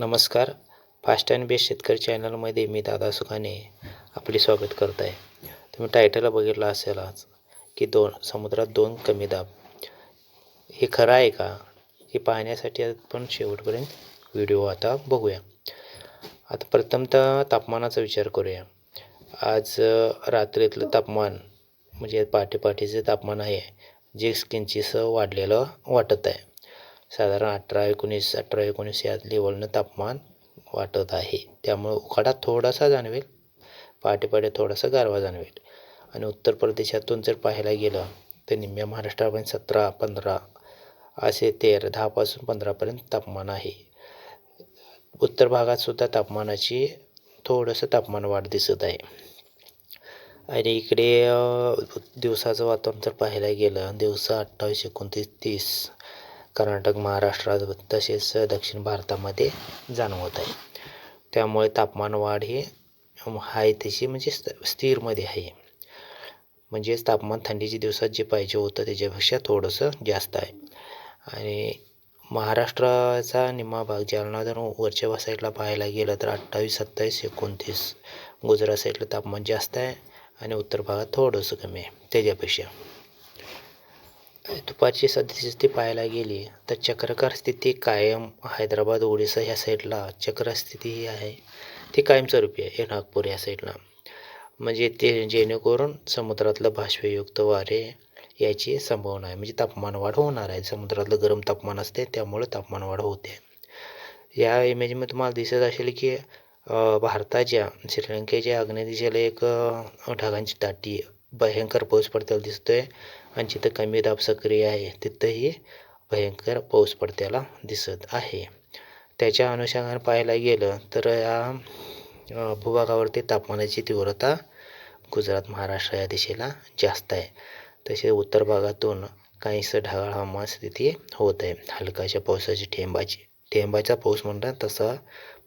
नमस्कार. Fast and best शेतकरी चॅनलमध्ये मी दादा सुखाने आपले स्वागत करत आहे तुम्ही टायटलला बघितलं असेल आज की दोन समुद्रात दोन कमी दाब. हे खरं आहे का? हे पाहण्यासाठी आपण शेवटपर्यंत व्हिडिओ आता बघूया. आता प्रथमतः तापमानाचा विचार करूया. आज रात्रीतलं तापमान म्हणजे पाठीपाठीचे तापमान आहे जे किंचितसं वाढलेलं वाटत आहे. साधारण अठरा एकोणीस अठरा एकोणीस या लेवलनं तापमान वाटत आहे. त्यामुळे उकाडा थोडासा जाणवेल पहाटे पहाटे थोडासा गारवा जाणवेल. आणि उत्तर प्रदेशातून जर पाहायला गेलं तर निम्म्या महाराष्ट्रापर्यंत सतरा पंधरा असे तेरा दहापासून पंधरापर्यंत तापमान आहे. उत्तर भागात सुद्धा तापमानाची थोडंसं तापमान वाढ दिसत आहे. आणि इकडे दिवसाचं वातावरण जर पाहायला गेलं दिवसा अठ्ठावीस एकोणतीस तीस कर्नाटक महाराष्ट्रात तसेच दक्षिण भारतामध्ये जाणवत आहे. त्यामुळे तापमान वाढ ही आहे तशी म्हणजे स्त स्थिरमध्ये आहे. म्हणजेच तापमान थंडीच्या दिवसात जे पाहिजे होतं त्याच्यापेक्षा थोडंसं जास्त आहे. आणि महाराष्ट्राचा निम्मा भाग जालना जर वरच्या साईडला पाहायला गेलं तर अठ्ठावीस सत्तावीस एकोणतीस गुजरात साईडला तापमान जास्त आहे आणि उत्तर भागात थोडंसं कमी आहे त्याच्यापेक्षा. दुपारची सद्यस्थिती पाहायला गेली तर चक्राकार स्थिती कायम हैदराबाद ओडिसा ह्या साईडला. चक्र स्थिती ही आहे. ती कायमस्वरूपी आहे. नागपूर या साईडला. म्हणजे ते जेणेकरून समुद्रातलं बाष्पयुक्त वारे याची संभावना आहे. म्हणजे तापमान वाढ होणार आहे. समुद्रातलं गरम तापमान असते त्यामुळे तापमान वाढ होते. या इमेजमध्ये तुम्हाला दिसत असेल की भारताच्या श्रीलंकेच्या आग्नेय दिशेला एक ढगांची दाटी भयंकर पाऊस पडताना दिसतोय. आणि जिथं कमी दाब सक्रिय आहे तिथंही भयंकर पाऊस पडत्याला दिसत आहे. त्याच्या अनुषंगाने पाहायला गेलं तर या भूभागावरती तापमानाची तीव्रता गुजरात महाराष्ट्र या दिशेला जास्त आहे. तसे उत्तर भागातून काहीसं ढगाळ हवामान स्थिती होत आहे. हलकाशा पावसाची ठेंबाची ठेंबाचा पाऊस म्हणतात तसा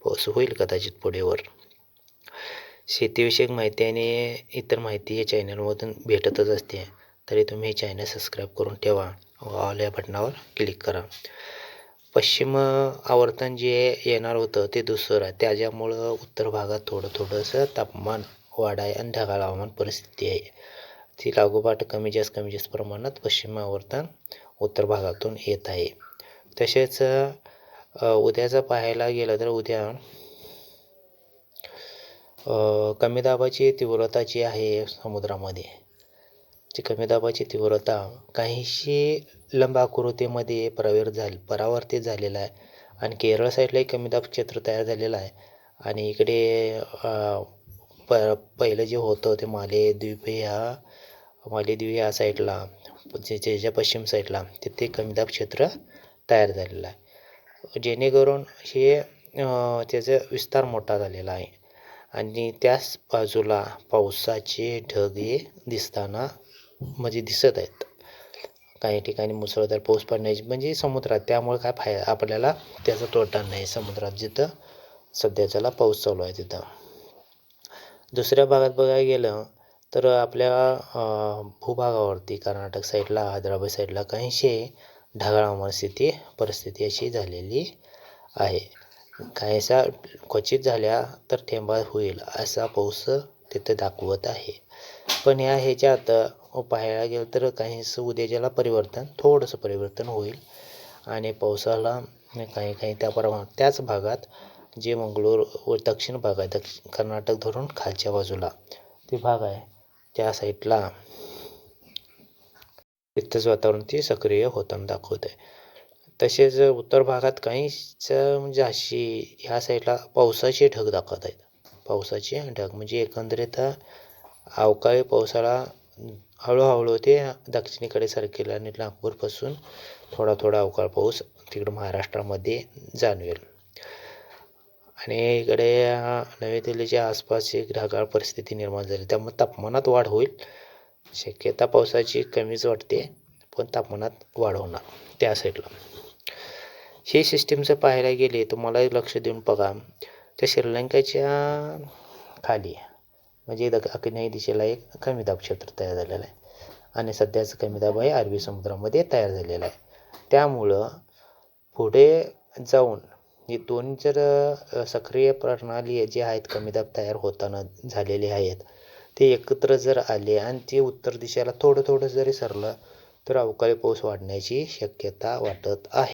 पाऊस होईल कदाचित पुढेवर शेतीविषयक माहिती आणि इतर माहिती या चॅनलमधून भेटतच असते. तरी तुम्ही हे चॅनल सबस्क्राईब करून ठेवा. व ऑल या बटनावर क्लिक करा. पश्चिम आवर्तन जे येणार होतं ते दुसरं आहे. त्याच्यामुळं उत्तर भागात थोडं थोडंसं तापमान वाढ आहे आणि ढगाळ हवामान परिस्थिती आहे. ती लागोपाठ कमी जास्त कमी जास्त प्रमाणात पश्चिम आवर्तन उत्तर भागातून येत आहे. तसेच उद्याचं पाहायला गेलं तर उद्या कमी दाबाची तीव्रता जी आहे समुद्रामध्ये ती कमी दाबाची तीव्रता काहीशी लंबाकृतीमध्ये प्रवेर झाली परावर्तित झालेला आहे. आणि केरळ साईडलाही कमी दाब क्षेत्र तयार झालेलं आहे. आणि इकडे प पहिलं जे होतं ते मालेद्वीप ह्या मालेद्वीप ह्या साईडला जे ज्याच्या पश्चिम साईडला तिथे कमी दाब क्षेत्र तयार झालेलं आहे. जेणेकरून हे त्याचा विस्तार मोठा झालेला आहे. आणि त्याच बाजूला पावसाचे ढग हे दिसताना म्हणजे दिसत आहेत. काही ठिकाणी मुसळधार पाऊस पडण्याची म्हणजे समुद्रात. त्यामुळे काय फाय आपल्याला त्याचा तोटा नाही समुद्रात जिथं सध्याच्याला पाऊस चालू आहे तिथं. दुसऱ्या भागात बघायला गेलं तर आपल्या भूभागावरती कर्नाटक साईडला हैदराबाद साईडला काहीशी ढगाळामुळे स्थिती परिस्थिती अशी झालेली आहे. काहीसा क्वचित झाल्या तर थेंबा होईल असा पाऊस तिथं दाखवत आहे. पण ह्या ह्याच्यात पाहायला गेलं तर काहीसं उद्याच्याला परिवर्तन थोडंसं परिवर्तन होईल. आणि पावसाला काही काही त्या प्रमाणात त्याच भागात जे मंगळूर व दक्षिण भाग आहे दक्षिण कर्नाटक धरून खालच्या बाजूला ते भाग आहे. त्या साईडला तिथंच वातावरण ते सक्रिय होताना दाखवत आहे. तसेच उत्तर भागात काहीच म्हणजे अशी ह्या साईडला पावसाचे ढग दाखवत आहेत. पावसाचे ढग म्हणजे एकंदरीत अवकाळी पावसाळा हळूहळू ते दक्षिणेकडे सरकेल आणि नागपूरपासून थोडा थोडा अवकाळ पाऊस तिकडं महाराष्ट्रामध्ये जाणवेल. आणि इकडे नवी दिल्लीच्या आसपास एक ढगाळ परिस्थिती निर्माण झाली. त्यामुळे तापमानात वाढ होईल. शक्यता पावसाची कमीच वाटते पण तापमानात वाढ होणार. त्या साईडला ही सिस्टीमचं पाहायला गेले तुम्हाला लक्ष देऊन बघा. त्या श्रीलंकेच्या खाली म्हणजे द आग्नेय दिशेला एक कमी दाब क्षेत्र तयार झालेलं आहे. आणि सध्याचं कमी दाब आहे अरबी समुद्रामध्ये तयार झालेलं आहे. त्यामुळं पुढे जाऊन हे दोन जर सक्रिय प्रणाली जे आहेत कमी दाब तयार होताना झालेले आहेत ते एकत्र जर आले आणि ते उत्तर दिशेला थोडं थोडं जरी सरलं तर अवकाळी पाऊस वाढण्याची शक्यता वाटत आहे.